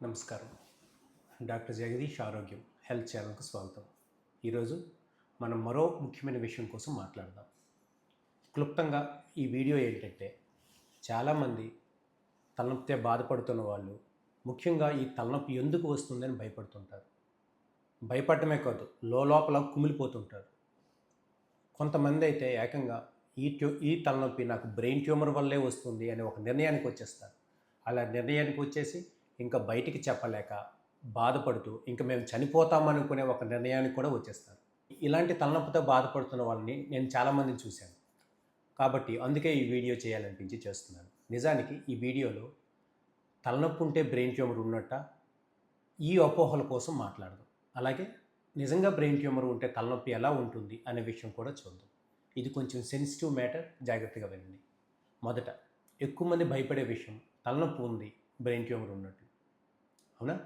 నమస్కారం. డాక్టర్ జగదీష్ ఆరోగ్యం హెల్త్ ఛానల్కు స్వాగతం. ఈరోజు మనం మరో ముఖ్యమైన విషయం కోసం మాట్లాడదాం. క్లుప్తంగా ఈ వీడియో ఏంటంటే చాలామంది తలనొప్పితే బాధపడుతున్న వాళ్ళు ముఖ్యంగా ఈ తలనొప్పి ఎందుకు వస్తుందని భయపడుతుంటారు. భయపడటమే కాదు లోపల కుమిలిపోతుంటారు. కొంతమంది అయితే ఏకంగా ఈ ట్యూ ఈ తలనొప్పి నాకు బ్రెయిన్ ట్యూమర్ వల్లే వస్తుంది అనే ఒక నిర్ణయానికి వచ్చేస్తారు. అలా నిర్ణయానికి వచ్చేసి ఇంకా బయటికి చెప్పలేక బాధపడుతూ ఇంకా మేము చనిపోతామనుకునే ఒక నిర్ణయానికి కూడా వచ్చేస్తారు. ఇలాంటి తలనొప్పితో బాధపడుతున్న వాళ్ళని నేను చాలామందిని చూశాను. కాబట్టి అందుకే ఈ వీడియో చేయాలనిపించి చేస్తున్నాను. నిజానికి ఈ వీడియోలో తలనొప్పి ఉంటే బ్రెయిన్ ట్యూమర్ ఉన్నట్ట ఈ అపోహల కోసం మాట్లాడదు. అలాగే నిజంగా బ్రెయిన్ ట్యూమర్ ఉంటే తలనొప్పి ఎలా ఉంటుంది అనే విషయం కూడా చూద్దాం. ఇది కొంచెం సెన్సిటివ్ మ్యాటర్ జాగ్రత్తగా వినండి. మొదట ఎక్కువ మంది భయపడే విషయం తలనొప్పి ఉంది బ్రెయిన్ ట్యూమర్ ఉన్నట్టు. అవునా?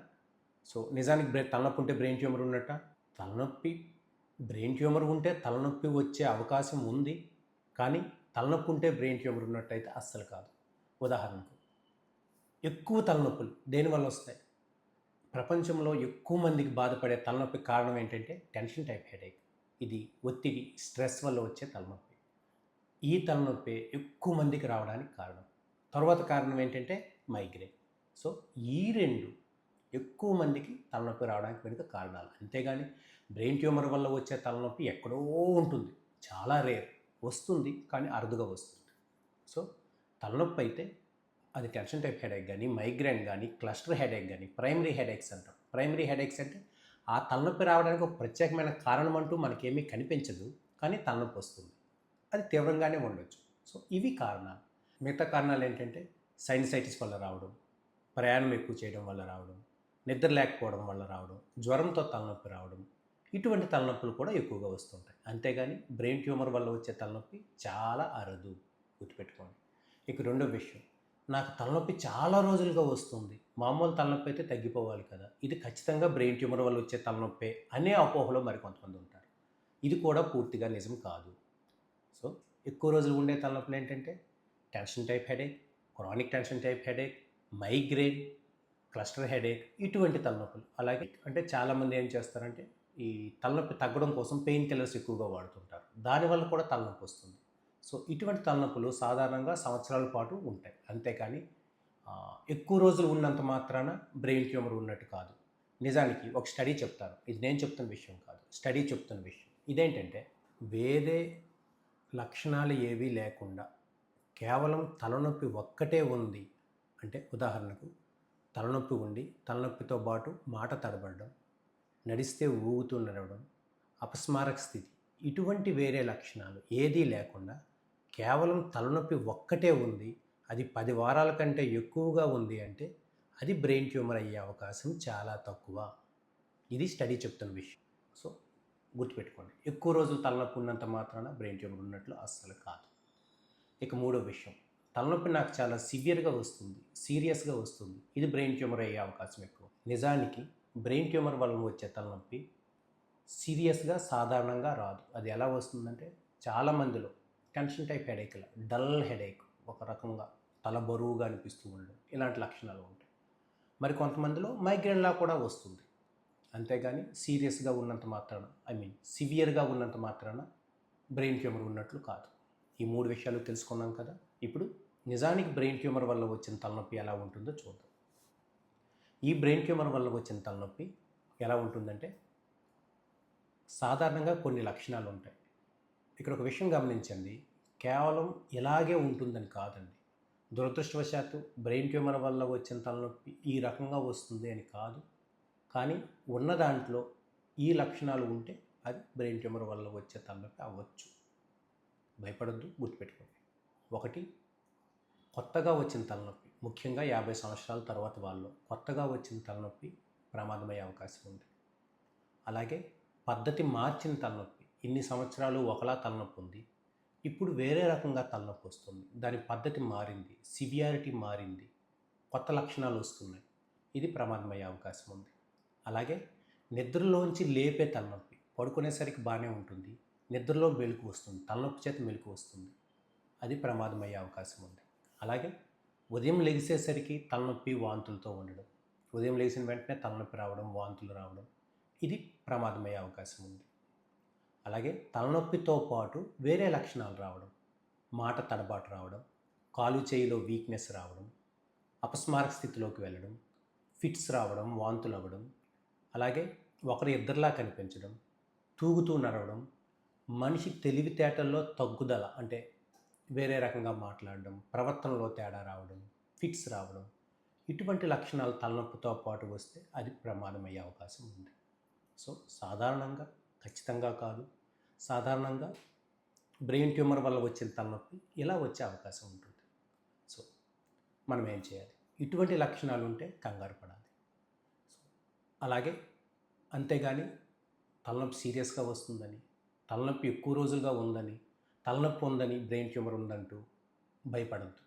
సో నిజానికి బ్రెయిన్ తలనొప్పి ఉంటే బ్రెయిన్ ట్యూమర్ ఉన్నట్ట? తలనొప్పి. బ్రెయిన్ ట్యూమర్ ఉంటే తలనొప్పి వచ్చే అవకాశం ఉంది. కానీ తలనొప్పి ఉంటే బ్రెయిన్ ట్యూమర్ ఉన్నట్టయితే అస్సలు కాదు. ఉదాహరణకు ఎక్కువ తలనొప్పులు దేనివల్ల వస్తాయి? ప్రపంచంలో ఎక్కువ మందికి బాధపడే తలనొప్పి కారణం ఏంటంటే టెన్షన్ టైప్ హెడేక్. ఇది ఒత్తిడి స్ట్రెస్ వల్ల వచ్చే తలనొప్పి. ఈ తలనొప్పి ఎక్కువ మందికి రావడానికి కారణం. తర్వాత కారణం ఏంటంటే మైగ్రేన్. సో ఈ రెండు ఎక్కువ మందికి తలనొప్పి రావడానికి వెనుక కారణాలు. అంతేగాని బ్రెయిన్ ట్యూమర్ వల్ల వచ్చే తలనొప్పి ఎక్కడో ఉంటుంది. చాలా రేర్. వస్తుంది కానీ అరుదుగా వస్తుంది. సో తలనొప్పి అయితే అది టెన్షన్ టైప్ హెడేక్ కానీ మైగ్రేన్ కానీ క్లస్టర్ హెడేక్ కానీ ప్రైమరీ హెడేక్స్ అంటాం. ప్రైమరీ హెడేక్స్ అంటే ఆ తలనొప్పి రావడానికి ఒక ప్రత్యేకమైన కారణం అంటూ మనకేమీ కనిపించదు కానీ తలనొప్పి వస్తుంది. అది తీవ్రంగానే ఉండొచ్చు. సో ఇవి కారణాలు. మిగతా కారణాలు ఏంటంటే సైనసైటిస్ వల్ల రావడం ప్రయాణం ఎక్కువ చేయడం వల్ల రావడం నిద్ర లేకపోవడం వల్ల రావడం జ్వరంతో తలనొప్పి రావడం ఇటువంటి తలనొప్పులు కూడా ఎక్కువగా వస్తుంటాయి. అంతేగాని బ్రెయిన్ ట్యూమర్ వల్ల వచ్చే తలనొప్పి చాలా అరుదు గుర్తుపెట్టుకోండి. ఇక రెండో విషయం నాకు తలనొప్పి చాలా రోజులుగా వస్తుంది. మామూలు తలనొప్పి అయితే తగ్గిపోవాలి కదా. ఇది ఖచ్చితంగా బ్రెయిన్ ట్యూమర్ వల్ల వచ్చే తలనొప్పే అనే అపోహలో మరికొంతమంది ఉంటారు. ఇది కూడా పూర్తిగా నిజం కాదు. సో ఎక్కువ రోజులు ఉండే తలనొప్పులు ఏంటంటే tension type headache chronic tension type headache migraine cluster headache ఇటువంటి తలనొప్పులు. అలాగే అంటే చాలామంది ఏం చేస్తారంటే ఈ తలనొప్పి తగ్గడం కోసం పెయిన్ కిల్లర్స్ ఎక్కువగా వాడుతుంటారు. దానివల్ల కూడా తలనొప్పి వస్తుంది. సో ఇటువంటి తలనొప్పులు సాధారణంగా సంవత్సరాల పాటు ఉంటాయి. అంతేకాని ఎక్కువ రోజులు ఉన్నంత మాత్రాన బ్రెయిన్ ట్యూమర్ ఉన్నట్టు కాదు. నిజానికి ఒక స్టడీ చెప్తాను. ఇది నేను చెప్తున్న విషయం కాదు. స్టడీ చెప్తున్న విషయం. ఇదేంటంటే వేరే లక్షణాలు ఏవీ లేకుండా కేవలం తలనొప్పి ఒక్కటే ఉంది అంటే ఉదాహరణకు తలనొప్పి ఉండి తలనొప్పితో పాటు మాట తడబడడం నడిస్తే ఊగుతూ నడవడం అపస్మారక స్థితి ఇటువంటి వేరే లక్షణాలు ఏదీ లేకుండా కేవలం తలనొప్పి ఒక్కటే ఉంది అది పది వారాల కంటే ఎక్కువగా ఉంది అంటే అది బ్రెయిన్ ట్యూమర్ అయ్యే అవకాశం చాలా తక్కువ. ఇది స్టడీ చెప్తున్న విషయం. సో గుర్తుపెట్టుకోండి ఎక్కువ రోజులు తలనొప్పి ఉన్నంత మాత్రాన బ్రెయిన్ ట్యూమర్ ఉన్నట్లు అస్సలు కాదు. ఇక మూడో విషయం తలనొప్పి నాకు చాలా సివియర్గా వస్తుంది సీరియస్గా వస్తుంది. ఇది బ్రెయిన్ ట్యూమర్ అయ్యే అవకాశం ఎక్కువ. నిజానికి బ్రెయిన్ ట్యూమర్ వల్ల వచ్చే తలనొప్పి సీరియస్గా సాధారణంగా రాదు. అది ఎలా వస్తుందంటే చాలామందిలో టెన్షన్ టైప్ హెడేక్ల డల్ హెడేక్ ఒక రకంగా తల బరువుగా అనిపిస్తూ ఉండడం ఇలాంటి లక్షణాలు ఉంటాయి. మరి కొంతమందిలో మైగ్రేన్లా కూడా వస్తుంది. అంతేగాని సీరియస్గా ఉన్నంత మాత్రాన ఐ మీన్ సివియర్గా ఉన్నంత మాత్రాన బ్రెయిన్ ట్యూమర్ ఉన్నట్లు కాదు. ఈ మూడు విషయాలు తెలుసుకున్నాం కదా. ఇప్పుడు నిజానికి బ్రెయిన్ ట్యూమర్ వల్ల వచ్చిన తలనొప్పి ఎలా ఉంటుందో చూద్దాం. ఈ బ్రెయిన్ ట్యూమర్ వల్ల వచ్చిన తలనొప్పి ఎలా ఉంటుందంటే సాధారణంగా కొన్ని లక్షణాలు ఉంటాయి. ఇక్కడ ఒక విషయం గమనించండి. కేవలం ఇలాగే ఉంటుందని కాదండి. దురదృష్టవశాత్తు బ్రెయిన్ ట్యూమర్ వల్ల వచ్చిన తలనొప్పి ఈ రకంగా వస్తుంది అని కాదు. కానీ ఉన్న దాంట్లో ఈ లక్షణాలు ఉంటే అది బ్రెయిన్ ట్యూమర్ వల్ల వచ్చే తలనొప్పి అవ్వచ్చు. భయపడద్దు గుర్తుపెట్టుకోండి. ఒకటి కొత్తగా వచ్చిన తలనొప్పి. ముఖ్యంగా యాభై సంవత్సరాల తర్వాత వాళ్ళు కొత్తగా వచ్చిన తలనొప్పి ప్రమాదమయ్యే అవకాశం ఉంది. అలాగే పద్ధతి మార్చిన తలనొప్పి. ఇన్ని సంవత్సరాలు ఒకలా తలనొప్పి ఉంది. ఇప్పుడు వేరే రకంగా తలనొప్పి వస్తుంది. దాని పద్ధతి మారింది. సివియారిటీ మారింది. కొత్త లక్షణాలు వస్తున్నాయి. ఇది ప్రమాదమయ్యే అవకాశం ఉంది. అలాగే నిద్రలోంచి లేపే తలనొప్పి. పడుకునేసరికి బాగానే ఉంటుంది. నిద్రలో మెలకు వస్తుంది. తలనొప్పి చేత మెలకు వస్తుంది. అది ప్రమాదమయ్యే అవకాశం ఉంది. అలాగే ఉదయం లెగిసేసరికి తలనొప్పి వాంతులతో ఉండడం ఉదయం లేచిన వెంటనే తలనొప్పి రావడం వాంతులు రావడం ఇది ప్రమాదమయ్యే అవకాశం ఉంది. అలాగే తలనొప్పితో పాటు వేరే లక్షణాలు రావడం మాట తడబాటు రావడం కాలు చేయిలో వీక్నెస్ రావడం అపస్మారక స్థితిలోకి వెళ్ళడం ఫిట్స్ రావడం వాంతులు అవ్వడం అలాగే ఒకరి ఇద్దరిలా కనిపించడం తూగుతూ నడవడం మనిషి తెలివితేటల్లో తగ్గుదల అంటే వేరే రకంగా మాట్లాడడం ప్రవర్తనలో తేడా రావడం ఫిట్స్ రావడం ఇటువంటి లక్షణాలు తలనొప్పితో పాటు వస్తే అది ప్రమాదమయ్యే అవకాశం ఉంది. సో సాధారణంగా ఖచ్చితంగా కాదు. సాధారణంగా బ్రెయిన్ ట్యూమర్ వల్ల వచ్చిన తలనొప్పి ఇలా వచ్చే అవకాశం ఉంటుంది. సో మనం ఏం చేయాలి? ఇటువంటి లక్షణాలు ఉంటే కంగారు పడాలి. సో అలాగే అంతేగాని తలనొప్పి సీరియస్గా వస్తుందని తలనొప్పి ఎక్కువ రోజులుగా ఉందని తలనొప్పి ఉందని బ్రెయిన్ ట్యూమర్ ఉందంటూ భయపడద్దు.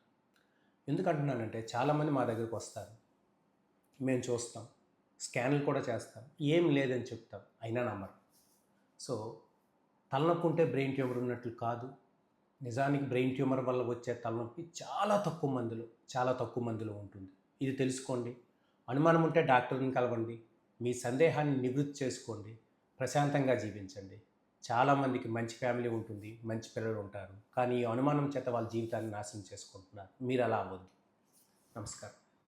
ఎందుకంటున్నానంటే చాలామంది మా దగ్గరకు వస్తారు. మేము చూస్తాం. స్కాన్లు కూడా చేస్తాం. ఏం లేదని చెప్తాం. అయినా నమ్మరు. సో తలనొప్పి ఉంటే బ్రెయిన్ ట్యూమర్ ఉన్నట్లు కాదు. నిజానికి బ్రెయిన్ ట్యూమర్ వల్ల వచ్చే తలనొప్పి చాలా తక్కువ మందిలో చాలా తక్కువ మందిలో ఉంటుంది. ఇది తెలుసుకోండి. అనుమానం ఉంటే డాక్టర్ని కలవండి. మీ సందేహాన్ని నివృత్తి చేసుకోండి. ప్రశాంతంగా జీవించండి. చాలామందికి మంచి ఫ్యామిలీ ఉంటుంది మంచి పిల్లలు ఉంటారు. కానీ ఈ అనుమానం చేత వాళ్ళ జీవితాన్ని నాశనం చేసుకుంటున్నారు. మీరు అలా అవ్వద్దు. నమస్కారం.